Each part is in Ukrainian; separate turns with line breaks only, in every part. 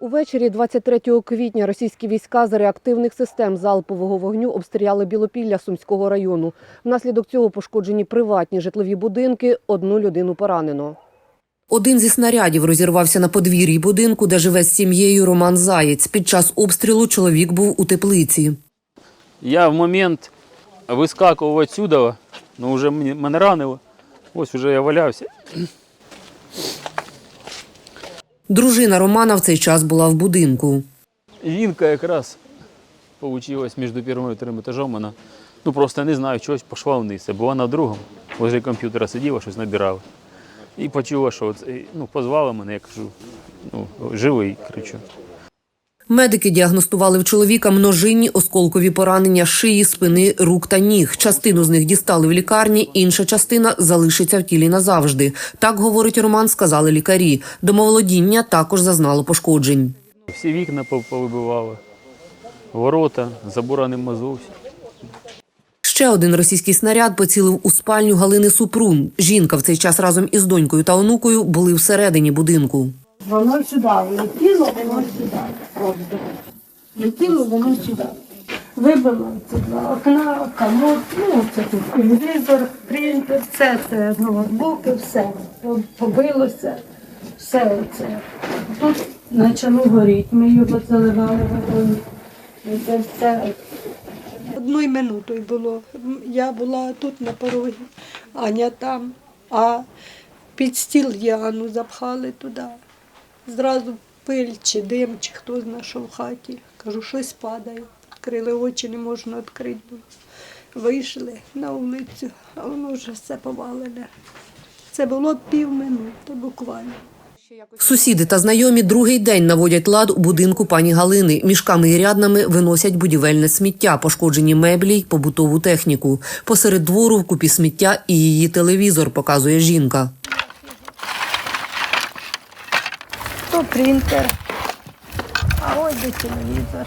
Увечері 23 квітня російські війська з реактивних систем залпового вогню обстріляли Білопілля Сумського району. Внаслідок цього пошкоджені приватні житлові будинки, одну людину поранено. Один зі снарядів розірвався на подвір'ї будинку, де живе з сім'єю Роман Заєць. Під час обстрілу чоловік був у теплиці.
Я в момент вискакував отсюда, ну вже мені- мене ранило. Ось вже я валявся.
Дружина Романа в цей час була в будинку.
Жінка якраз вийшла між першим і другим етажом. Вона ну просто не знаю, чогось пішла вниз. Була на другому, возле комп'ютера сиділа, щось набирала. І почула, що це, ну, позвала мене, я кажу, ну, живий, кричу.
Медики діагностували в чоловіка множинні осколкові поранення шиї, спини, рук та ніг. Частину з них дістали в лікарні, інша частина залишиться в тілі назавжди. Так говорить Роман, сказали лікарі. Домоволодіння також зазнало пошкоджень.
Всі вікна пов- повибивали, ворота, забора нема зовсім.
Ще один російський снаряд поцілив у спальню Галини Супрун. Жінка в цей час разом із донькою та онукою були всередині будинку.
Воно сюди летіло, воно сюди. Летіло, воно сюди. Вибило це два окна, комод, ну це тут телевізор, принтер, все це ноутбуки, все. Побилося, все це. Тут почало горіти, ми його заливали водою. Це все.
Одною минутою було. Я була тут на порогі, Аня там, а під стіл Яну запхали туди. Зразу пиль чи дим, чи хто знає, що в хаті. Кажу, щось падає. Відкрили очі, не можна відкрити. Вийшли на вулицю, а воно вже все повалене. Це було півминути буквально.
Сусіди та знайомі другий день наводять лад у будинку пані Галини. Мішками і ряднами виносять будівельне сміття, пошкоджені меблі й побутову техніку. Посеред двору в купі сміття і її телевізор, показує жінка.
То принтер, а ось де телевізор.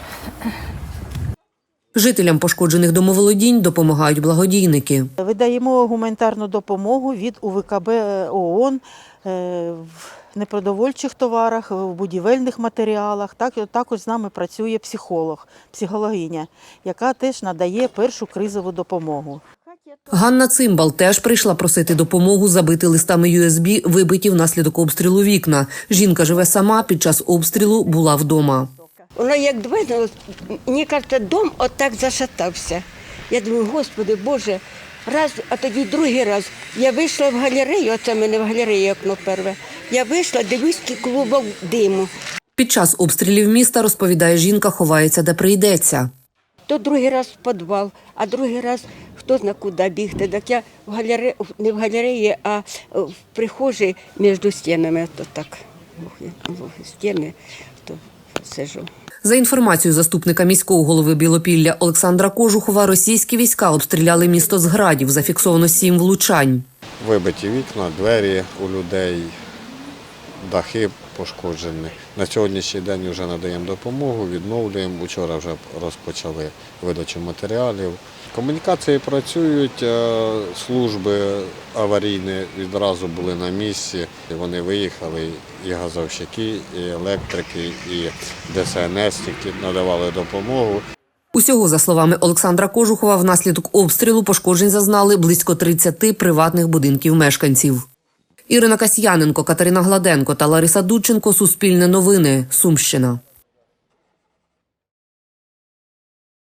Жителям пошкоджених домоволодінь допомагають благодійники.
Видаємо гуманітарну допомогу від УВКБ ООН е, в непродовольчих товарах, в будівельних матеріалах. Так, також з нами працює психолог, психологиня, яка теж надає першу кризову допомогу.
Ганна Цимбал теж прийшла просити допомогу забити листами USB, вибиті внаслідок обстрілу вікна. Жінка живе сама, під час обстрілу була вдома.
Воно як двинуло, мені кажеться, дом отак зашатався. Я думаю, господи, Боже, раз, а тоді другий раз. Я вийшла в галерею, оце в мене в галереї окно перве. Я вийшла, дивлюсь, клубок диму.
Під час обстрілів міста, розповідає жінка, ховається де прийдеться.
То другий раз в підвал, а другий раз хто зна куди бігти. Так я в галереї, не в галереї, а в прихожій між стінами, то так, стіни, то сижу.
За інформацією заступника міського голови Білопілля Олександра Кожухова, російські війська обстріляли місто з градів. Зафіксовано сім влучань.
Вибиті вікна, двері у людей, дахи пошкоджені. На сьогоднішній день вже надаємо допомогу, відновлюємо. Вчора вже розпочали видачу матеріалів. Комунікації працюють, е, служби аварійні відразу були на місці. Вони виїхали, і газовщики, і електрики, і ДСНС, які надавали допомогу.
Усього, за словами Олександра Кожухова, внаслідок обстрілу пошкоджень зазнали близько 30 приватних будинків мешканців. Ірина Касьяненко, Катерина Гладенко та Лариса Дудченко. Суспільне новини. Сумщина.